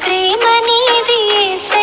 ప్రేమ నీది ఏసే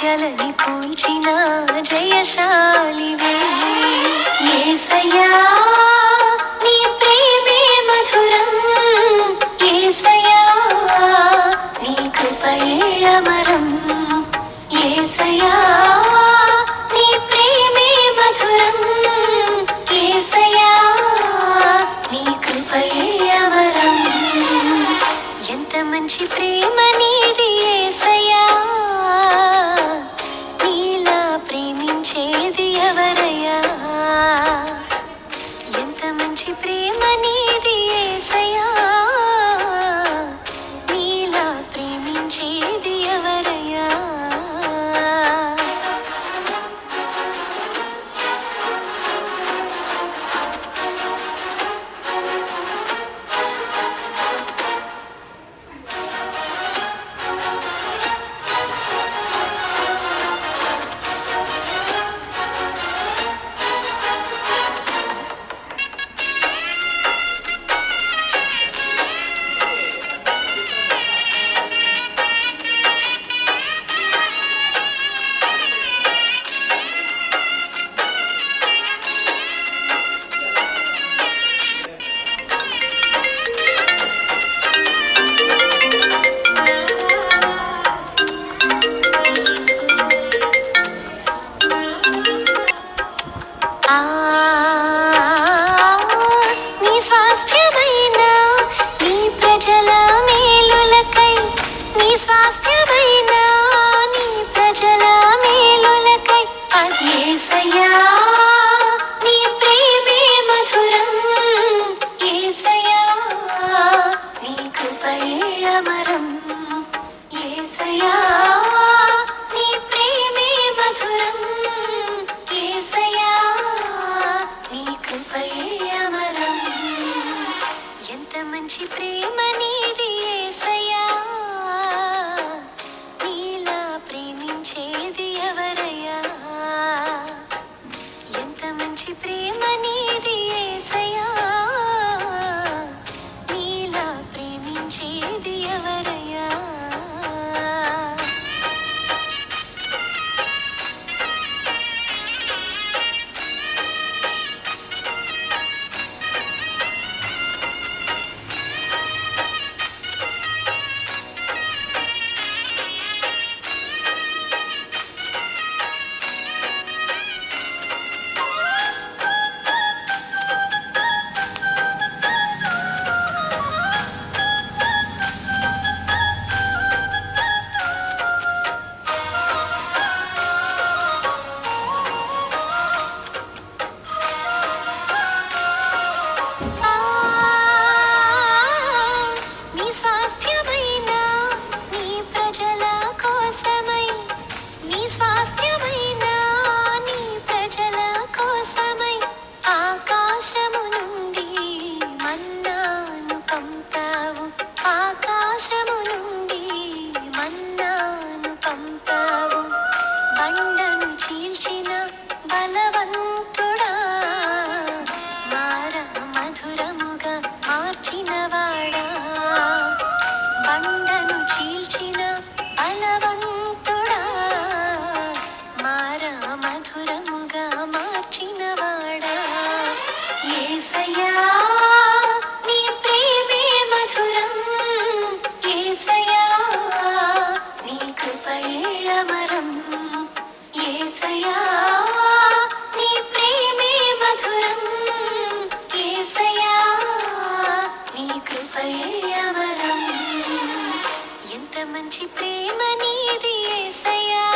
జలని పూంచిన జయశాలి ఏసయ్యా నీ ప్రేమే మధురం. ఏసయ్యా నీ కృపయే అమరం. 啊。మంచి ప్రేమని i'll Aka. ఏసయా నీ ప్రేమే మధురం. ఏసయా నీ కృపయే అమరం. ఎంత మంచి ప్రేమ నీది ఏసయా